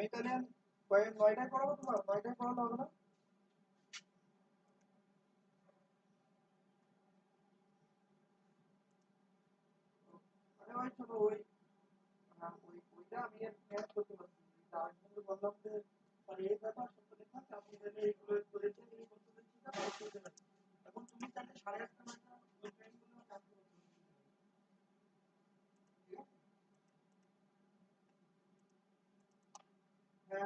আমি কয়- নয়টায় করাবো তোমার নয়টায় করালে হবে না ওই ওইটা আমি। কিন্তু বললাম যে এই ব্যাপার সত্য লেখা আছে, আপনি তাহলে এইগুলো করেছেন এই করতে পেরেছি না অসুবিধা নেই এখন তুমি তাহলে সাড়ে আটটা নয়টা ওই টাইমগুলো আমাকে আসতে বলতে হবে। ঠিক আছে হ্যাঁ মানে এটা কিন্তু ক্লিয়ার করেছিলাম যে আমার আর কোনো সমস্যা নেই এখন তুমি জানাই দাও। না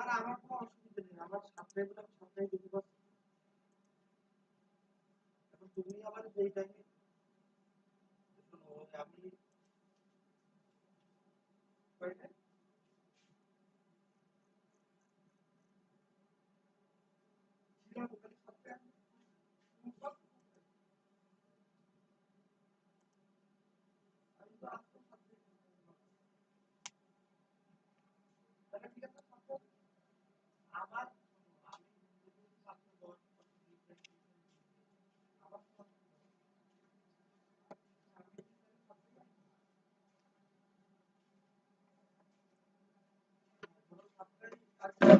না, আমার কোনো অসুবিধা নেই। আমার সাপ্লাই গুলো আমি সাপ্লাই দিতে পারছি এখন তুমি আবার যেই টাইমে আমি ছিলাম ওখানে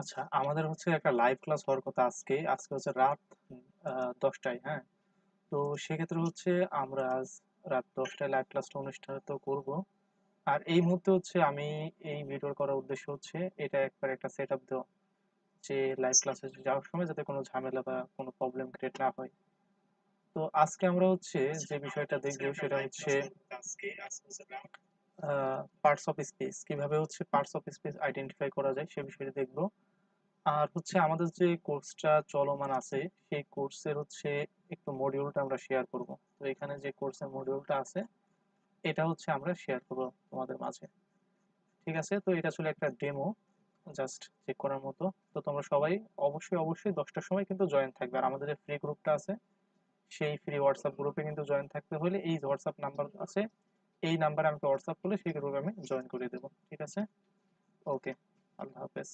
আচ্ছা আমাদের হচ্ছে একটা লাইভ ক্লাস হওয়ার কথা আজকে। আজকে হচ্ছে রাত দশটায় হ্যাঁ? তো সেক্ষেত্রে হচ্ছে আমরা আজ রাত দশটায় লাইভ ক্লাসটা অনুষ্ঠিত করব। আর এই মুহূর্তে হচ্ছে আমি এই ভিডিও করার উদ্দেশ্য হচ্ছে এটা একবার একটা সেট আপ দেওয়া, যে লাইভ ক্লাসে যাওয়ার সময় যাতে কোনো ঝামেলা বা কোনো প্রবলেম ক্রিয়েট না হয়। তো আজকে আমরা হচ্ছে যে বিষয়টা দেখব সেটা হচ্ছে পার্টস অফ স্পেস কীভাবে হচ্ছে পার্টস অফ স্পেস আইডেন্টিফাই করা যায় সে বিষয়টা দেখব। আর হচ্ছে আমাদের যে কোর্সটা চলমান আছে, সেই কোর্সের হচ্ছে একটু মডিউলটা আমরা শেয়ার করব। তো এখানে যে কোর্সের মডিউলটা আছে, এটা হচ্ছে আমরা শেয়ার করব তোমাদের মাঝে। ঠিক আছে? তো এটা ছিল একটা ডেমো জাস্ট চেক করার মতো। তো তোমরা সবাই অবশ্যই অবশ্যই দশটার সময় কিন্তু জয়েন থাকবে। আর আমাদের যে ফ্রি গ্রুপটা আছে, সেই ফ্রি হোয়াটসঅ্যাপ গ্রুপে কিন্তু জয়েন থাকতে হলে এই হোয়াটসঅ্যাপ নাম্বার আছে, এই নাম্বারে আমাকে হোয়াটসঅ্যাপ করলে সেই গ্রুপে আমি জয়েন করে দেবো। ঠিক আছে? ওকে আল্লাহ হাফেজ।